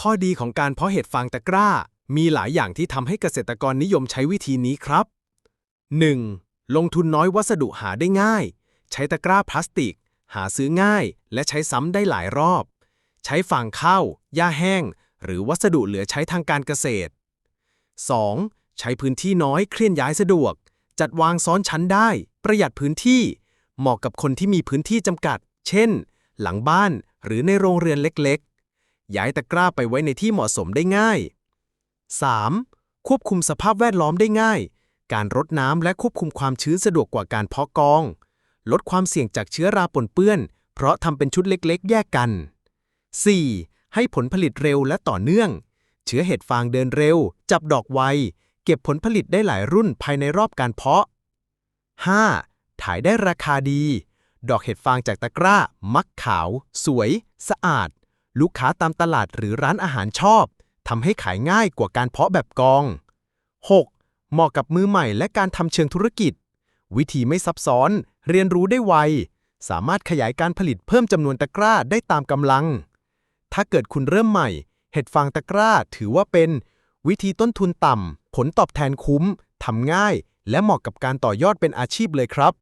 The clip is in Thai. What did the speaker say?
ข้อดีของการเพาะเห็ดฟางตะกร้า มีหลายอย่างที่ทำให้เกษตรกรนิยมใช้วิธีนี้ครับ 1. ลงทุนน้อยวัสดุหาได้ง่าย ใช้ตะกร้าพลาสติก หาซื้อง่าย และใช้ซ้ำได้หลายรอบ ใช้ฟางข้าวหญ้าแห้ง หรือวัสดุเหลือใช้ทางการเกษตร 2. ใช้พื้นที่น้อยเคลื่อนย้ายสะดวก จัดวางซ้อนชั้นได้ ประหยัดพื้นที่ เหมาะกับคนที่มีพื้นที่จำกัด เช่น หลังบ้านหรือในโรงเรือนเล็ก ย้ายตะกร้าไปไว้ในที่เหมาะสมได้ง่าย 3. ควบคุมสภาพแวดล้อมได้ง่าย การรดน้ำและควบคุมความชื้นสะดวกกว่าการเพาะกอง ลดความเสี่ยงจากเชื้อราปนเปื้อน เพราะทำเป็นชุดเล็กๆ แยกกัน 4. ให้ผลผลิตเร็วและต่อเนื่อง เชื้อเห็ดฟางเดินเร็ว จับดอกไว เก็บผลผลิตได้หลายรุ่นภายในรอบการเพาะ 5. ถ่ายได้ราคาดี ดอกเห็ดฟางจากตะกร้า มักขาว สวย สะอาด ลูกค้าตามตลาดหรือร้านอาหารชอบทำให้ขายง่ายกว่าการเพาะแบบกอง 6. เหมาะกับมือใหม่และการทำเชิงธุรกิจ วิธีไม่ซับซ้อน เรียนรู้ได้ไว สามารถขยายการผลิตเพิ่มจำนวนตะกร้าได้ตามกำลัง ถ้าเกิดคุณเริ่มใหม่ เห็ดฟางตะกร้าถือว่าเป็น วิธีต้นทุนต่ำ ผลตอบแทนคุ้ม ทำง่าย และเหมาะกับการต่อยอดเป็นอาชีพเลยครับ